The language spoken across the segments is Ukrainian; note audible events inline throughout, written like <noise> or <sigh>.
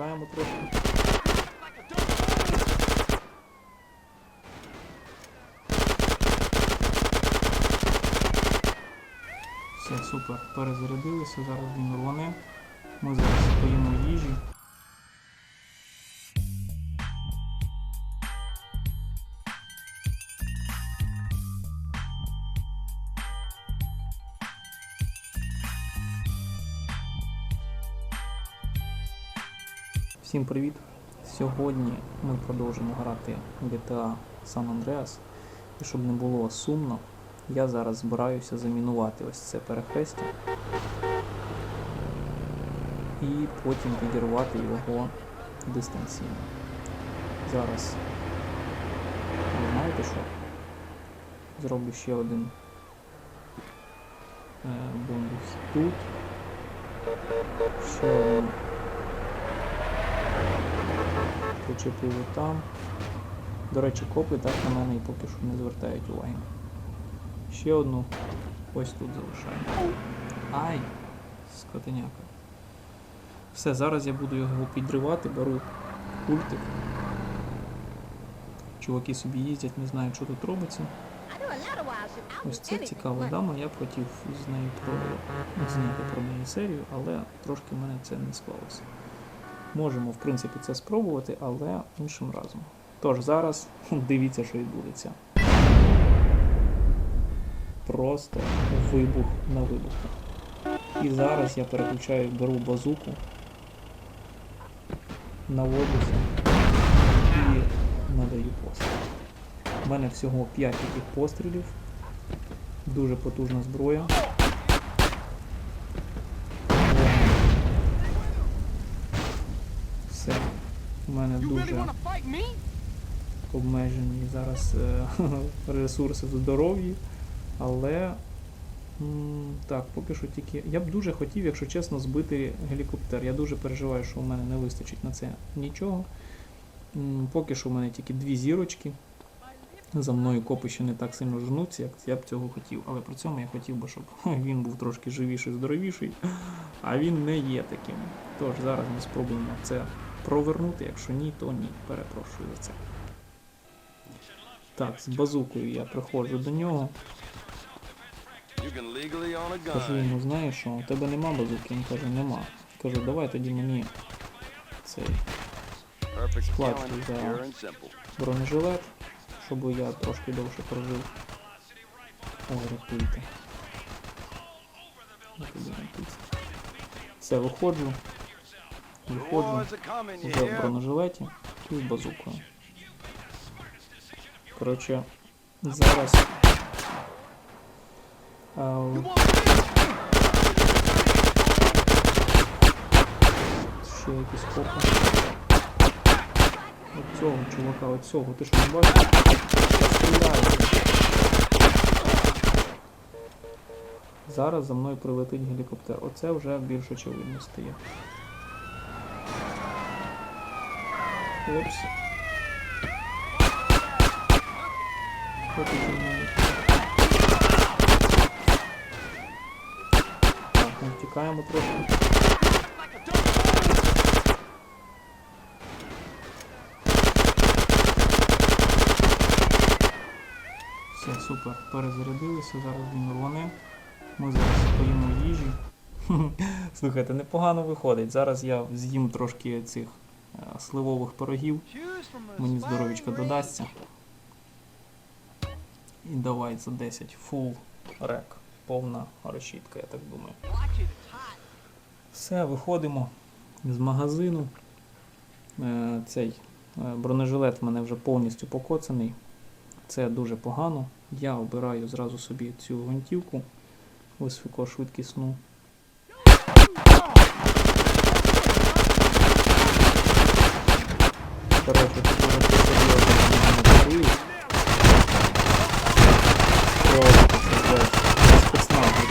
втікаємо трохи. Все, супер. Перезарядилися, зараз він рване. Ми зараз поїмо їжі. Всім привіт! Сьогодні ми продовжимо грати GTA San Andreas. І щоб не було сумно, я зараз збираюся замінувати ось це перехрестя і потім підірвати його дистанційно. Зараз ви знаєте що? Зроблю ще один е, бонус тут. Ще один почепили там. До речі, копи так на мене і поки що не звертають уваги. Ще одну ось тут залишаємо. Ай! Скотиняка. Все, зараз я буду його підривати, беру пультик. Чуваки собі їздять, не знають, що тут робиться. Ось це цікава дама, я б хотів з нею про... зняти про неї серію, але трошки в мене це не склалося. Можемо, в принципі, це спробувати, але іншим разом. Тож зараз дивіться, що відбудеться. Просто вибух на вибуху. І зараз я переключаю, беру базуку, наводюся і надаю постріл. У мене всього 5 таких пострілів. Дуже потужна зброя. Все. У мене дуже обмежені зараз е, <laughs> ресурси в здоров'ї, але так, поки що тільки. Я б дуже хотів, якщо чесно, збити гелікоптер. Я дуже переживаю, що у мене не вистачить на це нічого. Поки що в мене тільки дві зірочки. За мною копи ще не так сильно жнуться, як я б цього хотів. Але при цьому я хотів би, щоб <laughs> він був трошки живіший, здоровіший, а він не є таким. Тож зараз ми спробуємо це провернути. Якщо ні, то ні. Перепрошую за це. Так, з базукою я приходжу до нього. Кажу йому, знаєш що, у тебе нема базуки? Він каже, нема. Кажу, давай тоді мені цей Сплачу за- бронежилет, щоб я трошки довше прожив. Ой, рятуйте. Все, виходжу. Виходжу вже в бронежилеті і з базукою. Коротше, зараз. А, ще якісь копи. Оцього чувака, оцього, ти що не бачиш? Стріляє. Зараз за мною прилетить гелікоптер. Оце вже більш очевидно стає. Мною? Так, ми втікаємо трошки. Все, супер. Перезарядилися, зараз він рване. Ми зараз поїмо їжі. <laughs> Слухайте, непогано виходить. Зараз я з'їм трошки цих сливових пирогів. Мені здоровічка додасться. І давай за 10. Full рек. Повна решітка, я так думаю. Все, виходимо з магазину. Е, Цей е, бронежилет в мене вже повністю покоцаний. Це дуже погано. Я обираю зразу собі цю гвинтівку високошвидкісну. Коротше, тут уже все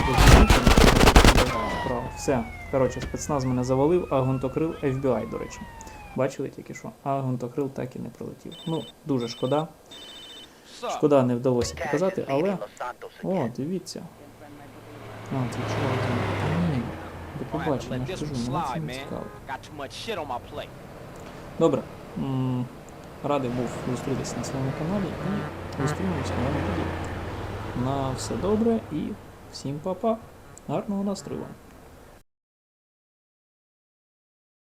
розумієте? Право. Все. Коротше, спецназ мене завалив, а гвинтокрил FBI, до речі. Бачили тільки що? А гвинтокрил так і не прилетів. Ну, дуже шкода. Шкода, не вдалося показати, але. О, дивіться. А, це чувак. Та. До побачимо, let я ж this кажу, one мене це не цікаво. Добре. Радий був зустрітися на своєму каналі і зустрінемося на новому відео. На все добре і всім па-па. Гарного настрою вам!